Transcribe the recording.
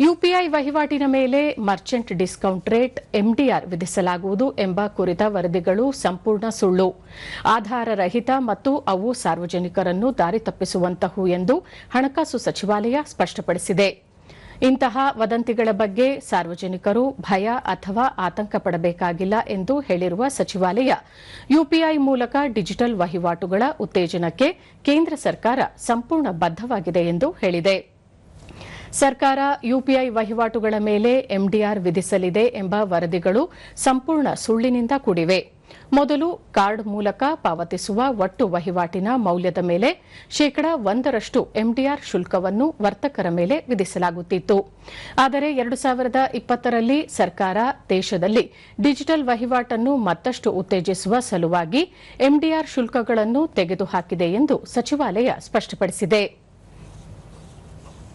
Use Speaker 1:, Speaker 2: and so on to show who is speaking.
Speaker 1: UPI ವಹಿವಾಟಿನ ಮೇಲೆ Merchant discount rate MDR ವಿಧಿಸಲಾಗುವುದು ಎಂಬ ಕುರಿತ ವರದಿಗಳು ಸಂಪೂರ್ಣ ಸುಳ್ಳು. ಆಧಾರರಹಿತ ಮತ್ತು ಅವು ಸಾರ್ವಜನಿಕರನ್ನು ದಾರಿ ತಪ್ಪಿಸುವಂತಹವು ಎಂದು ಹಣಕಾಸು ಸಚಿವಾಲಯ ಸ್ಪಷ್ಟಪಡಿಸಿದೆ. ಇಂತಹ ವದಂತಿಗಳ ಬಗ್ಗೆ ಸಾರ್ವಜನಿಕರು ಭಯ ಅಥವಾ ಆತಂಕ ಪಡಬೇಕಾಗಿಲ್ಲ ಎಂದು ಹೇಳಿರುವ ಸಚಿವಾಲಯ, ಯುಪಿಐ ಮೂಲಕ ಡಿಜಿಟಲ್ ವಹಿವಾಟುಗಳ ಉತ್ತೇಜನಕ್ಕೆ ಕೇಂದ್ರ ಸರ್ಕಾರ ಸಂಪೂರ್ಣ ಬದ್ದವಾಗಿದೆ ಎಂದು ಹೇಳಿದೆ. ಸರ್ಕಾರ ಯುಪಿಐ ವಹಿವಾಟುಗಳ ಮೇಲೆ ಎಂಡಿಆರ್ ವಿಧಿಸಲಿದೆ ಎಂಬ ವರದಿಗಳು ಸಂಪೂರ್ಣ ಸುಳ್ಳಿನಿಂದ ಕೂಡಿವೆ. ಮೊದಲು ಕಾರ್ಡ್ ಮೂಲಕ ಪಾವತಿಸುವ ಒಟ್ಟು ವಹಿವಾಟಿನ ಮೌಲ್ಯದ ಮೇಲೆ ಶೇಕಡ ಒಂದರಷ್ಟು ಎಂಡಿಆರ್ ಶುಲ್ಕವನ್ನು ವರ್ತಕರ ಮೇಲೆ ವಿಧಿಸಲಾಗುತ್ತಿತ್ತು. ಆದರೆ ಎರಡು ಸಾವಿರದ ಇಪ್ಪತ್ತರಲ್ಲಿ ಸರ್ಕಾರ ದೇಶದಲ್ಲಿ ಡಿಜಿಟಲ್ ವಹಿವಾಟನ್ನು ಮತ್ತಷ್ಟು ಉತ್ತೇಜಿಸುವ ಸಲುವಾಗಿ ಎಂಡಿಆರ್ ಶುಲ್ಕಗಳನ್ನು ತೆಗೆದುಹಾಕಿದೆ ಎಂದು ಸಚಿವಾಲಯ ಸ್ಪಷ್ಟಪಡಿಸಿದೆ.